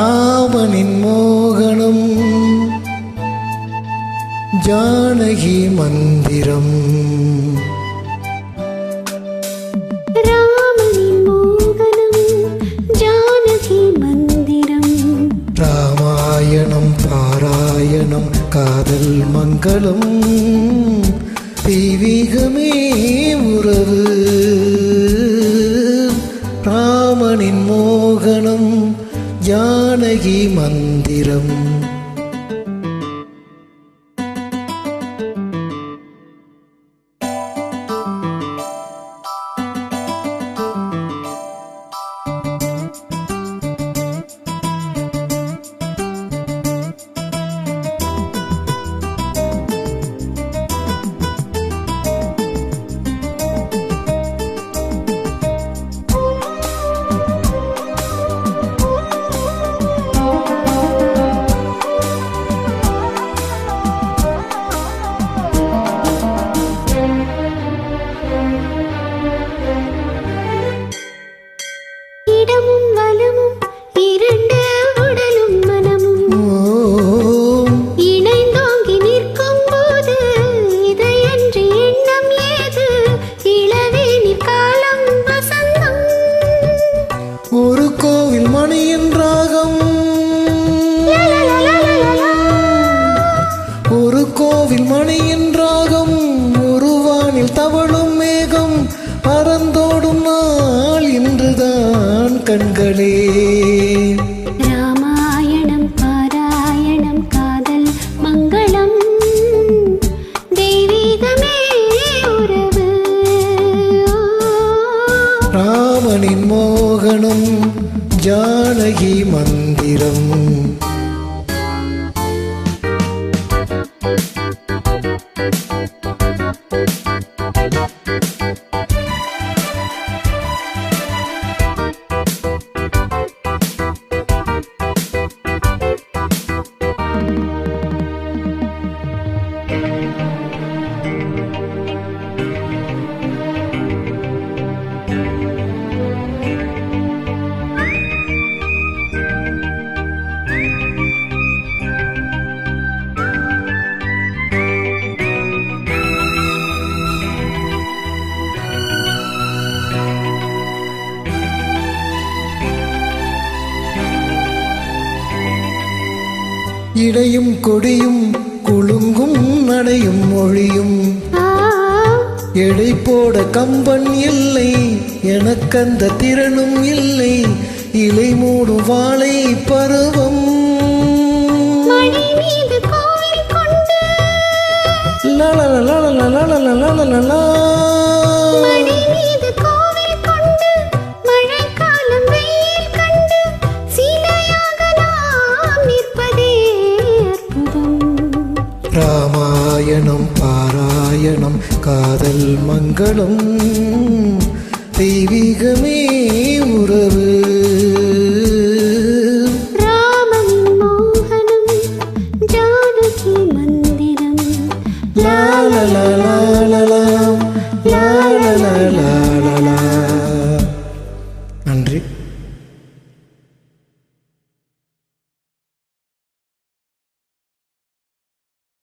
ராமனின் மோகனம் ஜானகி மந்திரம். ராமாயணம் பாராயணம் காதல் மங்களம் தெய்வீகமே உறவு. ராமனின் மோகனம் ஜானகி மந்திரம். கண்களே. ராமாயணம் பாராயணம் காதல் மங்களம். தெய்வீகமே உறவு. ராமனின் மோகனம் ஜானகி மந்திரம். இடையும் கொடியும் குலுங்கும் நடையும் மொழியும். எடை போட கம்பன் இல்லை எனக்கந்த திறனும் இல்லை இலை மூடும் வாழை பருவம். மணி காதல் மங்களம் தெய்வீகமே உறவு. la la la la